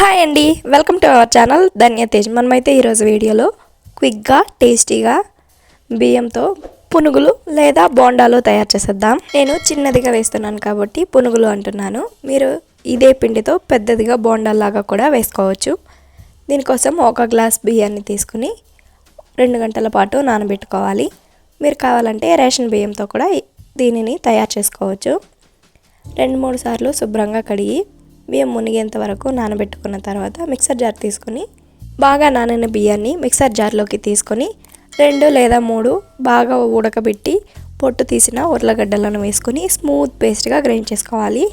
Hi అండి. Welcome to our channel. Dhanya Tej. మనమైతే ఈరోజు వీడియోలో క్విక్గా టేస్టీగా బియ్యంతో పునుగులు లేదా బోండాలు తయారు చేసేద్దాం. నేను చిన్నదిగా వేస్తున్నాను కాబట్టి పునుగులు అంటున్నాను. మీరు ఇదే పిండితో పెద్దదిగా బోండాల్లాగా కూడా వేసుకోవచ్చు. దీనికోసం ఒక గ్లాస్ బియ్యాన్ని తీసుకుని రెండు గంటల పాటు నానబెట్టుకోవాలి. మీరు కావాలంటే రేషన్ బియ్యంతో కూడా దీనిని తయారు చేసుకోవచ్చు. రెండు మూడు సార్లు శుభ్రంగా కడిగి బియ్యం మునిగేంత వరకు నానబెట్టుకున్న తర్వాత మిక్సర్ జార్ తీసుకొని బాగా నానిన బియ్యాన్ని మిక్సర్ జార్లోకి తీసుకొని రెండు లేదా మూడు బాగా ఉడకబెట్టి పొట్టు తీసిన ఉర్లగడ్డలను వేసుకొని స్మూత్ పేస్ట్గా గ్రైండ్ చేసుకోవాలి.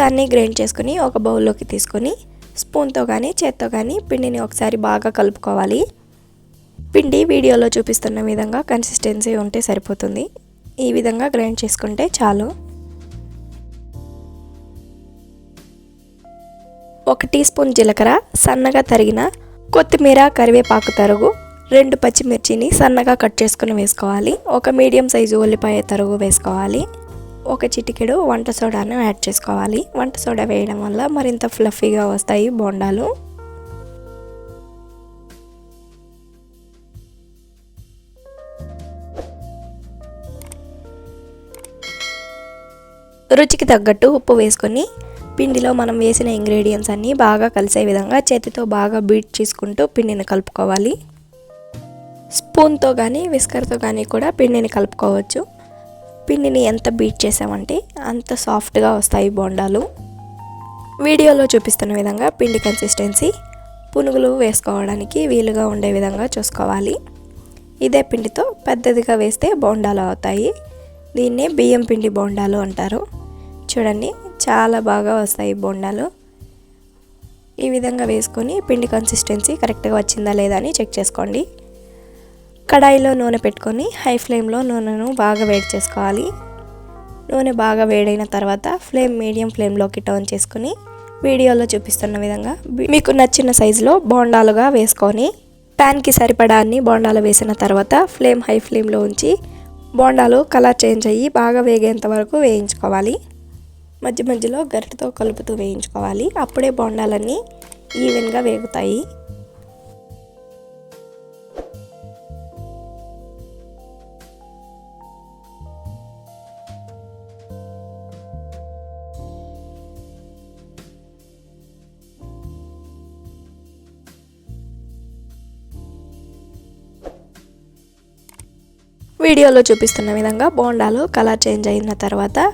మొత్తాన్ని గ్రైండ్ చేసుకుని ఒక బౌల్లోకి తీసుకొని స్పూన్తో కానీ చేత్తో కానీ పిండిని ఒకసారి బాగా కలుపుకోవాలి. పిండి వీడియోలో చూపిస్తున్న విధంగా కన్సిస్టెన్సీ ఉంటే సరిపోతుంది. ఈ విధంగా గ్రైండ్ చేసుకుంటే చాలు. ఒక టీ స్పూన్ జీలకర్ర సన్నగా తరిగిన కొత్తిమీర కరివేపాకు తరుగు రెండు పచ్చిమిర్చిని సన్నగా కట్ చేసుకుని వేసుకోవాలి. ఒక మీడియం సైజు ఉల్లిపాయ తరుగు వేసుకోవాలి. ఒక చిటికెడు వంట సోడాను యాడ్ చేసుకోవాలి. వంట సోడా వేయడం వల్ల మరింత ఫ్లఫీగా వస్తాయి బోండాలు. రుచికి తగ్గట్టు ఉప్పు వేసుకొని పిండిలో మనం వేసిన ఇంగ్రీడియంట్స్ అన్నీ బాగా కలిసే విధంగా చేతితో బాగా బీట్ చేసుకుంటూ పిండిని కలుపుకోవాలి. స్పూన్తో కానీ విస్కర్తో కానీ కూడా పిండిని కలుపుకోవచ్చు. పిండిని ఎంత బీట్ చేసామంటే అంత సాఫ్ట్గా వస్తాయి బోండాలు. వీడియోలో చూపిస్తున్న విధంగా పిండి కన్సిస్టెన్సీ పునుగులు వేసుకోవడానికి వీలుగా ఉండే విధంగా చూసుకోవాలి. ఇదే పిండితో పెద్దదిగా వేస్తే బోండాలు అవుతాయి. దీన్నే బియ్యం పిండి బోండాలు అంటారు. చూడండి చాలా బాగా వస్తాయి బోండాలు. ఈ విధంగా వేసుకొని పిండి కన్సిస్టెన్సీ కరెక్ట్గా వచ్చిందా లేదా అని చెక్ చేసుకోండి. కడాయిలో నూనె పెట్టుకొని హై ఫ్లేమ్లో నూనెను బాగా వేడి చేసుకోవాలి. నూనె బాగా వేడైన తర్వాత ఫ్లేమ్ మీడియం ఫ్లేమ్లోకి టర్న్ చేసుకొని వీడియోలో చూపిస్తున్న విధంగా మీకు నచ్చిన సైజులో బోండాలుగా వేసుకొని ప్యాన్కి సరిపడా అన్ని బోండాలు వేసిన తర్వాత ఫ్లేమ్ హై ఫ్లేమ్లో ఉంచి బోండాలు కలర్ చేంజ్ అయ్యి బాగా వేగేంత వరకు వేయించుకోవాలి. మధ్య మధ్యలో గరిటతో కలుపుతూ వేయించుకోవాలి. అప్పుడే బోండాలన్నీ ఈవెన్గా వేగుతాయి. వీడియోలో చూపిస్తున్న విధంగా బోండాలు కలర్ చేంజ్ అయిన తర్వాత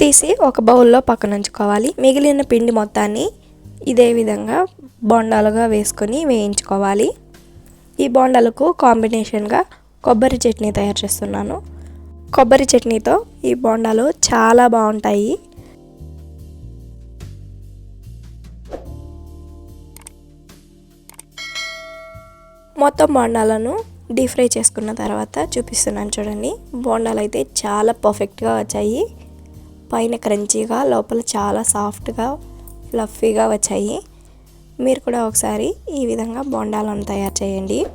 తీసి ఒక బౌల్లో పక్కన ఉంచుకోవాలి. మిగిలిన పిండి మొత్తాన్ని ఇదే విధంగా బోండాలుగా వేసుకొని వేయించుకోవాలి. ఈ బోండాలకు కాంబినేషన్గా కొబ్బరి చట్నీ తయారు చేస్తున్నాను. కొబ్బరి చట్నీతో ఈ బోండాలు చాలా బాగుంటాయి. మొత్తం బోండాలను డీప్ ఫ్రై చేసుకున్న తర్వాత చూపిస్తున్నాను చూడండి. బోండాలు అయితే చాలా పర్ఫెక్ట్గా వచ్చాయి. పైన క్రంచీగా లోపల చాలా సాఫ్ట్గా ఫ్లఫీగా వచ్చాయి. మీరు కూడా ఒకసారి ఈ విధంగా బోండాలను తయారు చేయండి.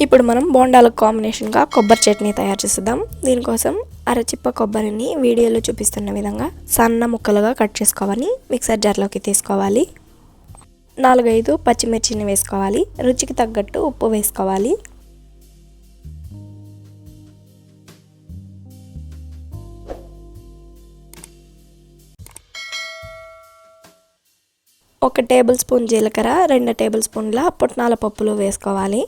ఇప్పుడు మనం బోండాల కాంబినేషన్గా కొబ్బరి చట్నీ తయారు చేద్దాం దీనికోసం అరచిప్ప కొబ్బరిని వీడియోలో చూపిస్తున్న విధంగా సన్న ముక్కలుగా కట్ చేసుకోవాలి. మిక్సర్ జార్లోకి తీసుకోవాలి. నాలుగైదు పచ్చిమిర్చిని వేసుకోవాలి. రుచికి తగ్గట్టు ఉప్పు వేసుకోవాలి. ఒక టేబుల్ స్పూన్ జీలకర్ర రెండు టేబుల్ స్పూన్ల పుట్నాల పప్పులు వేసుకోవాలి.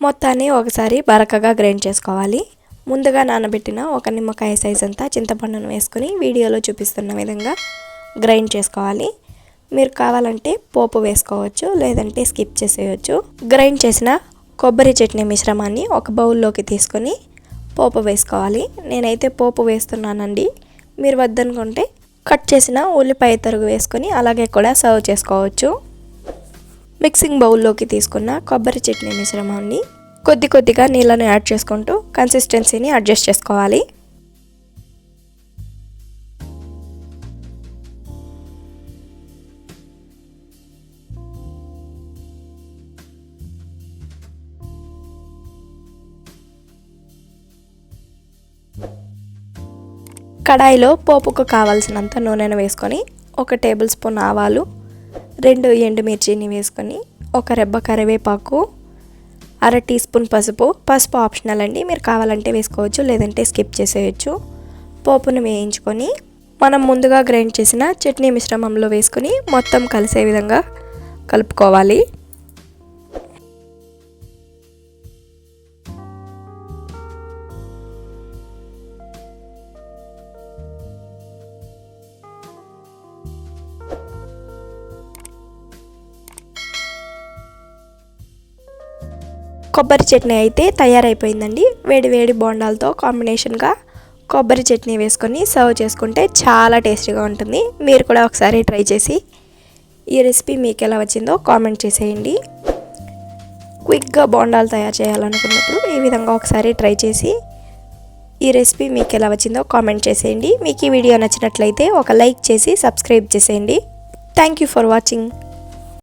మొత్తాన్ని ఒకసారి బరకగా గ్రైండ్ చేసుకోవాలి. ముందుగా నానబెట్టిన ఒక నిమ్మకాయ సైజ్ అంతా చింతపండును వేసుకొని వీడియోలో చూపిస్తున్న విధంగా గ్రైండ్ చేసుకోవాలి. మీరు కావాలంటే పోపు వేసుకోవచ్చు లేదంటే స్కిప్ చేసేయచ్చు. గ్రైండ్ చేసిన కొబ్బరి చట్నీ మిశ్రమాన్ని ఒక బౌల్లోకి తీసుకొని పోపు వేసుకోవాలి. నేనైతే పోపు వేస్తున్నానండి. మీరు వద్దనుకుంటే కట్ చేసిన ఉల్లిపాయ తరుగు వేసుకొని అలాగే కూడా సర్వ్ చేసుకోవచ్చు. మిక్సింగ్ బౌల్లోకి తీసుకున్న కొబ్బరి చట్నీ మిశ్రమాన్ని కొద్ది కొద్దిగా నీళ్ళను యాడ్ చేసుకుంటూ కన్సిస్టెన్సీని అడ్జస్ట్ చేసుకోవాలి. కడాయిలో పోపుకు కావాల్సినంత నూనెను వేసుకొని ఒక టేబుల్ స్పూన్ ఆవాలు రెండు ఎండుమిర్చిని వేసుకొని ఒక రెబ్బ కరివేపాకు అర టీ స్పూన్ పసుపు. పసుపు ఆప్షనల్ అండి. మీరు కావాలంటే వేసుకోవచ్చు లేదంటే స్కిప్ చేసేయచ్చు. పోపును వేయించుకొని మనం ముందుగా గ్రైండ్ చేసిన చట్నీ మిశ్రమంలో వేసుకొని మొత్తం కలిసే విధంగా కలుపుకోవాలి. కొబ్బరి చట్నీ అయితే తయారైపోయిందండి. వేడి వేడి బోండాలతో కాంబినేషన్గా కొబ్బరి చట్నీ వేసుకొని సర్వ్ చేసుకుంటే చాలా టేస్టీగా ఉంటుంది. మీరు కూడా ఒకసారి ట్రై చేసి ఈ రెసిపీ మీకు ఎలా వచ్చిందో కామెంట్ చేసేయండి. క్విక్గా బోండాలు తయారు చేయాలనుకున్నప్పుడు ఈ విధంగా ఒకసారి ట్రై చేసి ఈ రెసిపీ మీకు ఎలా వచ్చిందో కామెంట్ చేసేయండి. మీకు ఈ వీడియో నచ్చినట్లయితే ఒక లైక్ చేసి సబ్స్క్రైబ్ చేసేయండి. Thank you for watching.